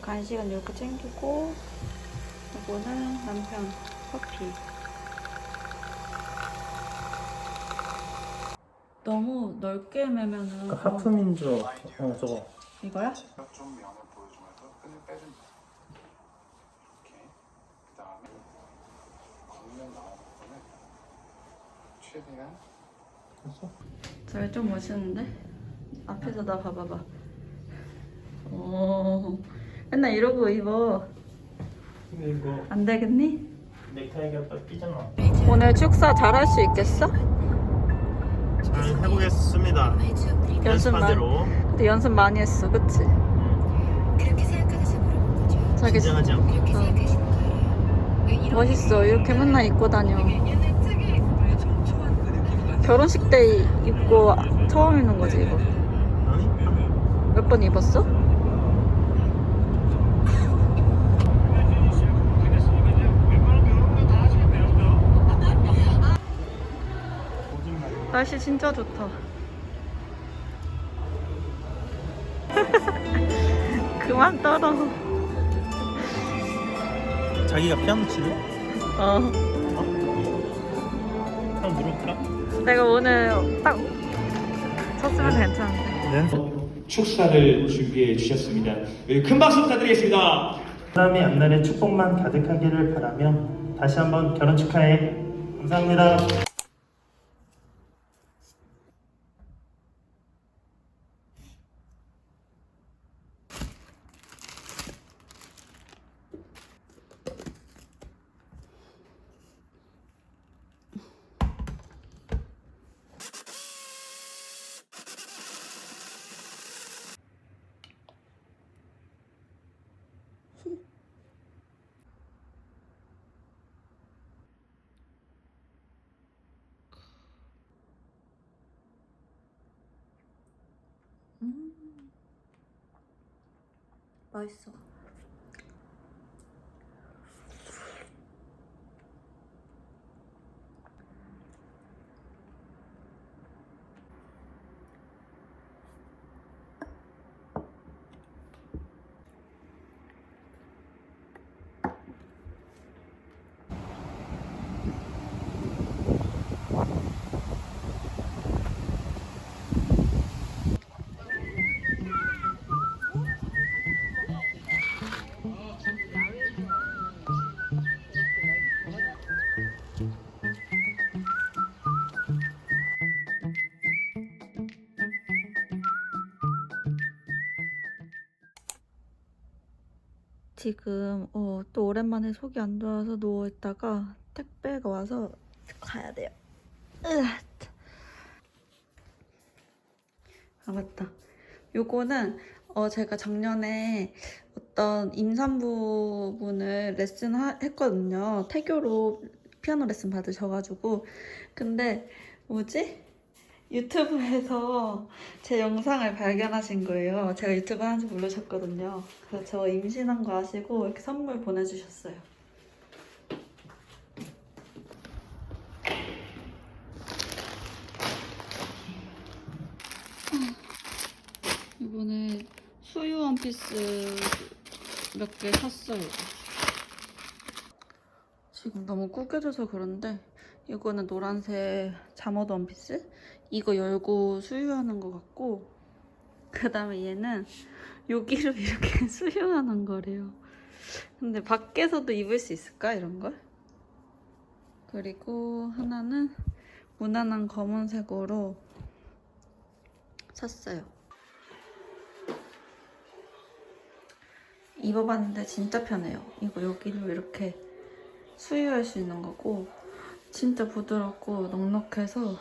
간식은 이렇게 챙기고 이거는 남편 커피. 너무 넓게 매면은 그 하프민주 어 저거 이거야? 좀 면을 보여주면서 끈을 빼줍니다. 이렇게. 그 다음에 겉면 나오는 부분을 최대한 저게 좀 멋있는데? 앞에서 나 봐봐봐. 오, 맨날 이러고 입어. 근데 이거 안 되겠니? 넥타이가 딱 끼잖아 오늘 축사 잘 할 수 있겠어? 잘 해보겠습니다 연습 많이, 연습하대로 근데 연습 많이 했어, 그치? 그렇게 생각하셔서 물어본 거죠. 자기 긴장하지 않고 그렇게 어. 생각하시는 거예요. 왜 이런 멋있어. 이렇게 맨날 입고 다녀. 결혼식 때 입고 처음 입는 거지, 이거. 아니? 몇 번 입었어? 날씨 진짜 좋다. 그만 떨어. 자기가 피아노 치네? 어. 한번 물어볼까? 내가 오늘 딱 쳤으면 괜찮은데. 연습 축사를 준비해 주셨습니다. 예, 큰 박수 부탁드리겠습니다. 사람의 앞날에 축복만 가득하기를 바라며 다시 한번 결혼 축하해 감사합니다 맛있어. 지금 어, 또 오랜만에 속이 안 좋아서 누워 있다가 택배가 와서 가야 돼요. 으아. 아 맞다. 요거는 어, 제가 작년에 어떤 임산부 분을 레슨 하, 했거든요. 태교로 피아노 레슨 받으셔가지고 근데 뭐지? 유튜브에서 제 영상을 발견하신 거예요. 제가 유튜브 하는지 모르셨거든요. 그래서 저 임신한 거 아시고 이렇게 선물 보내주셨어요. 이번에 수유 원피스 몇 개 샀어요. 지금 너무 구겨져서 그런데 이거는 노란색 잠옷 원피스? 이거 열고 수유하는 것 같고 그 다음에 얘는 여기로 이렇게 수유하는 거래요. 근데 밖에서도 입을 수 있을까 이런 걸? 그리고 하나는 무난한 검은색으로 샀어요. 입어봤는데 진짜 편해요. 이거 여기로 이렇게 수유할 수 있는 거고 진짜 부드럽고 넉넉해서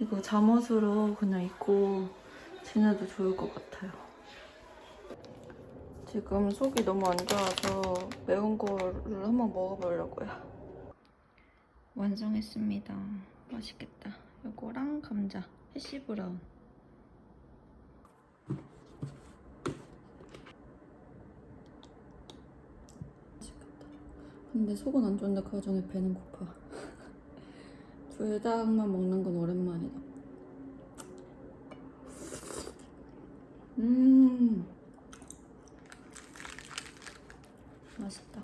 이거 잠옷으로 그냥 입고 지내도 좋을 것 같아요. 지금 속이 너무 안 좋아서 매운 거를 한번 먹어보려고요. 완성했습니다. 맛있겠다. 이거랑 감자, 해시 브라운. 근데 속은 안 좋은데 그 와중에 배는 고파. 불닭만 먹는 건 오랜만이다. 음. 맛있다.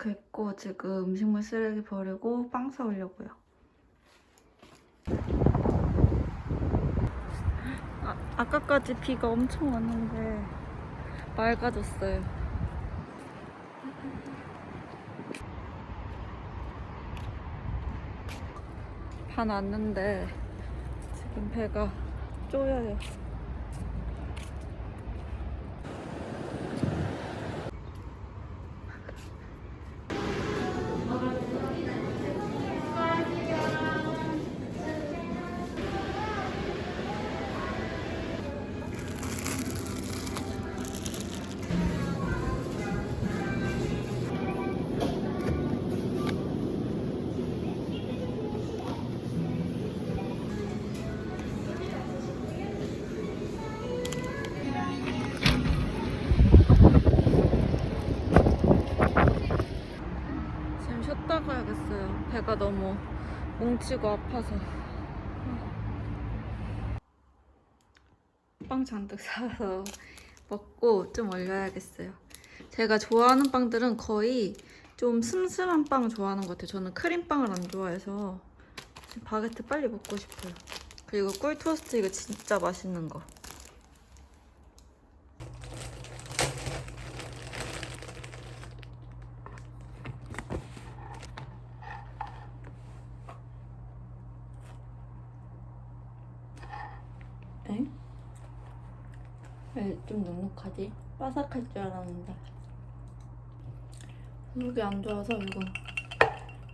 렇게 했고 지금 음식물 쓰레기 버리고 빵 사오려고요. 아, 아까까지 비가 엄청 왔는데 맑아졌어요. 반 왔는데 지금 배가 쪼여요. 뭉치고 아파서. 빵 잔뜩 사서 먹고 좀 얼려야겠어요. 제가 좋아하는 빵들은 거의 좀 슴슴한 빵 좋아하는 것 같아요. 저는 크림빵을 안 좋아해서 바게트 빨리 먹고 싶어요. 그리고 꿀 토스트 이거 진짜 맛있는 거. 왜 좀 눅눅하지? 바삭할 줄 알았는데 속이 안 좋아서 이거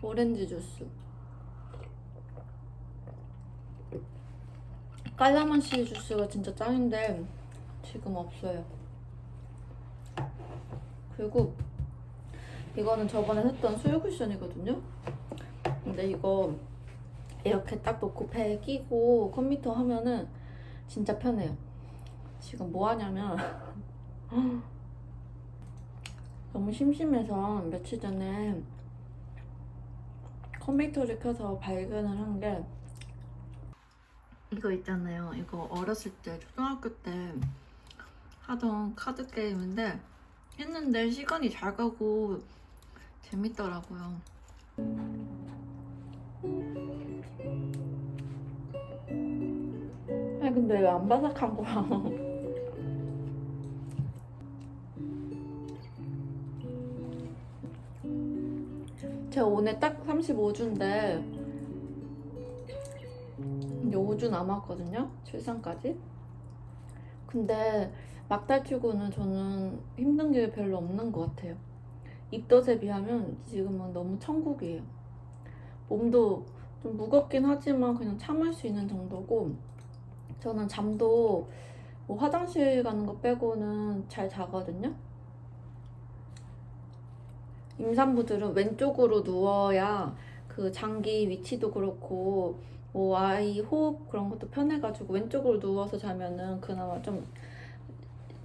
오렌지 주스 깔라만시 주스가 진짜 짱인데 지금 없어요 그리고 이거는 저번에 샀던 수유 쿠션이거든요 근데 이거 이렇게 딱 놓고 배에 끼고 컴퓨터 하면은 진짜 편해요. 지금 뭐 하냐면 너무 심심해서 며칠 전에 컴퓨터를 켜서 발견을 한 게 이거 있잖아요. 이거 어렸을 때 초등학교 때 하던 카드 게임인데 했는데 시간이 잘 가고 재밌더라고요. 아니 근데 왜 안 바삭한 거야? 제가 오늘 딱 35주인데. 이제 5주 남았거든요 출산까지. 근데 막달치고는 저는 힘든 게 별로 없는 것 같아요. 입덧에 비하면 지금은 너무 천국이에요. 몸도 좀 무겁긴 하지만 그냥 참을 수 있는 정도고 저는 잠도 뭐 화장실 가는 거 빼고는 잘 자거든요. 임산부들은 왼쪽으로 누워야 그 장기 위치도 그렇고 뭐 아이 호흡 그런 것도 편해가지고 왼쪽으로 누워서 자면은 그나마 좀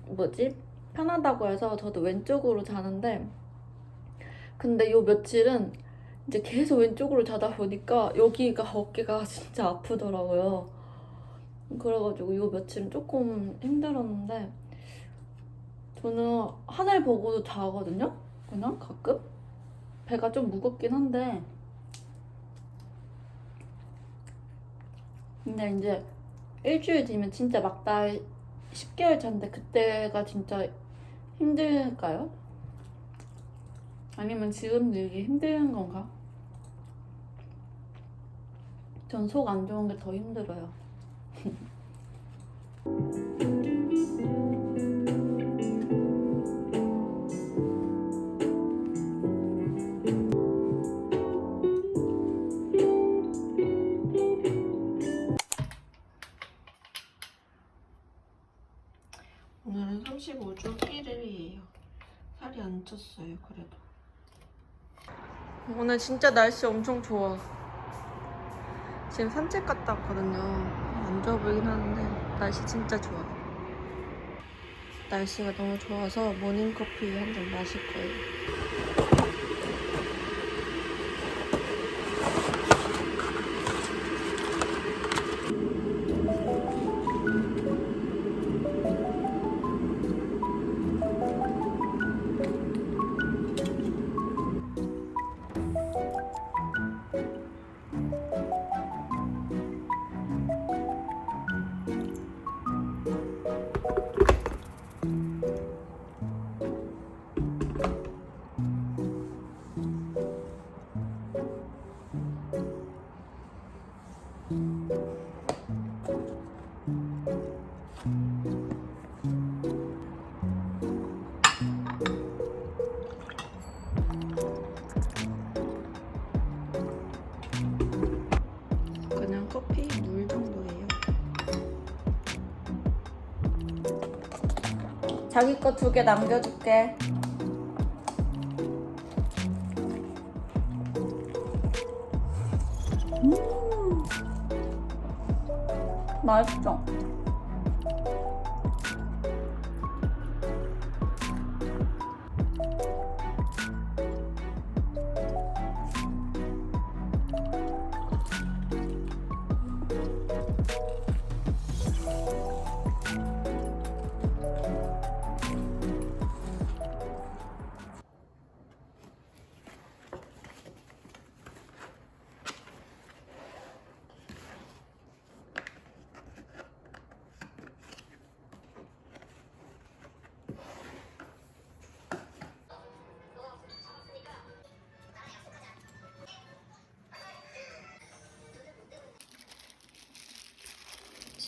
뭐지 편하다고 해서 저도 왼쪽으로 자는데 근데 요 며칠은 이제 계속 왼쪽으로 자다 보니까 여기가 어깨가 진짜 아프더라고요. 그래가지고 요 며칠은 조금 힘들었는데 저는 하늘 보고도 자거든요. 그냥 가끔 배가 좀 무겁긴 한데 근데 이제 일주일 뒤면 진짜 막달 10개월 차인데 그때가 진짜 힘들까요? 아니면 지금도 이게 힘든 건가? 전 속 안 좋은 게 더 힘들어요. 35주 1일이에요. 살이 안 쪘어요, 그래도. 오늘 진짜 날씨 엄청 좋아. 지금 산책 갔다 왔거든요. 안 좋아 보이긴 하는데 날씨 진짜 좋아. 날씨가 너무 좋아서 모닝커피 한 잔 마실 거예요. 자기 거 두 개 남겨줄게. 음. 맛있어.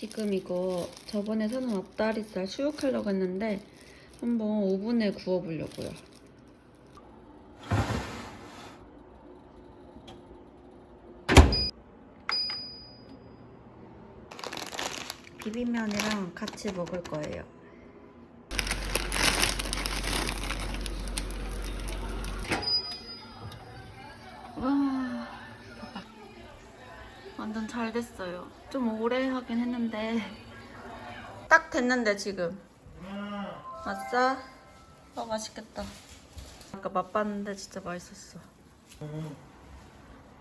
지금 이거 저번에 사놓은 앞다리살 수육하려고 했는데 한번 오븐에 구워보려고요. 비빔면이랑 같이 먹을 거예요. 와, 대박. 완전 잘 됐어요. 좀 오래 하긴 했는데 딱 됐는데 지금. 아싸. 아 맛있겠다. 아까 맛봤는데 진짜 맛있었어.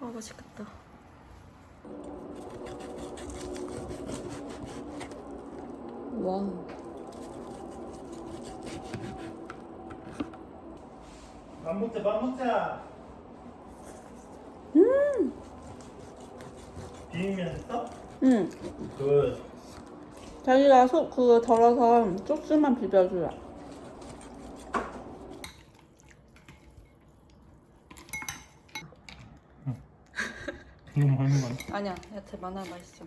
아 맛있겠다. 와. 밥 먹자 밥 먹자 음. 비빔면 했어? 응. 굿 자기가 속 그거 덜어서 소스만. 이거 뭐 하는 거야? 아니야, 야채 많아 맛있어.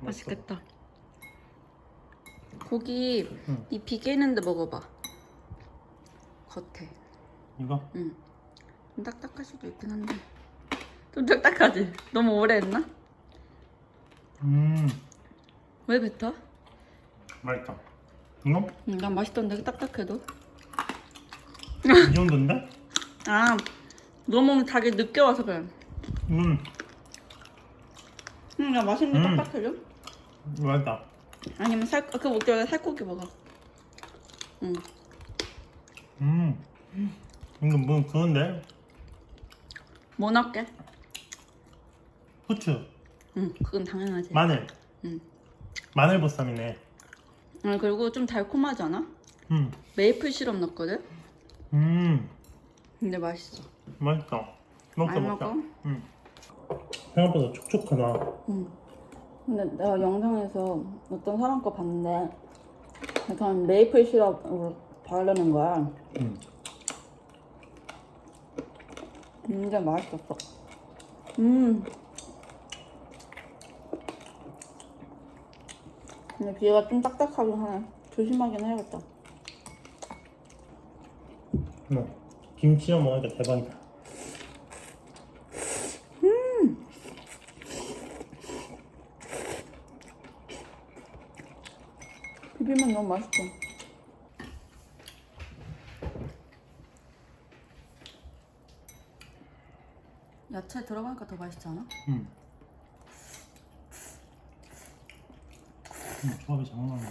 맛있겠다. 고기 응. 이 비계 있는데 먹어봐. 겉에. 이거? 응. 좀 딱딱할 수도 있긴 한데. 좀 딱딱하지? 너무 오래 했나? 음 왜 뱉어? 맛있다 이거? 응, 난 맛있던데 딱딱해도. 이 정도인데? 아, 너무 자기 늦게 와서 그래. 음 응, 나 맛있는 거 음. 딱딱해줘. 맛있다 아니면 살, 그 목적에 살코기 먹어. 응. 음 이거 뭐 그건데? 뭐 넣을게? 후추 응, 그건 당연하지. 마늘 응. 마늘 보쌈이네 아, 그리고 좀 달콤하지 않아? 음 메이플 시럽 넣었거든? 음, 근데 맛있어. 맛있다 먹자 많이 먹자 먹어? 음. 생각보다 촉촉하다 응. 근데 내가 영상에서 어떤 사람 거 봤는데 약간 메이플 시럽으로 바르는 거야. 음. 진짜 맛있었어. 음. 근데 비가 좀 딱딱하긴 하네. 조심하긴 해야겠다. 음. 김치랑 먹으니까 대박이다 비빔면 너무 맛있어. 야채 들어가니까 더 맛있지 않아? 음. 조합이 장난 아니야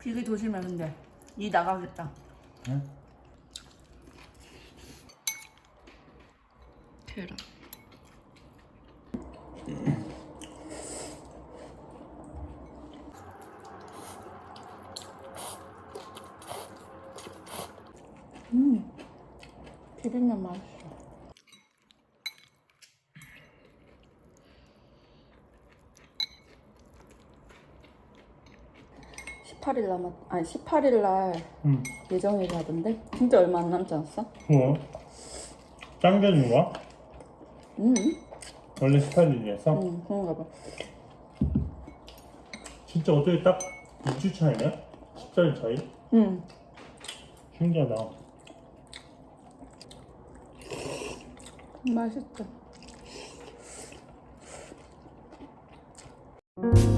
비계 조심해 근데 이 나가겠다. 응? 계란. 음, 비빔면 맛있어. (18일) 남았 아니 (18일) 날 음. 예정이라던데 진짜 얼마 안 남지 않았어? 뭐? 당겨진 거야? 응, 원래 18일이었어? 응, 그런가 봐. 진짜 어떻게 딱 2주 차이네? 10달 차이? 응, 신기하다 맛있다. 짠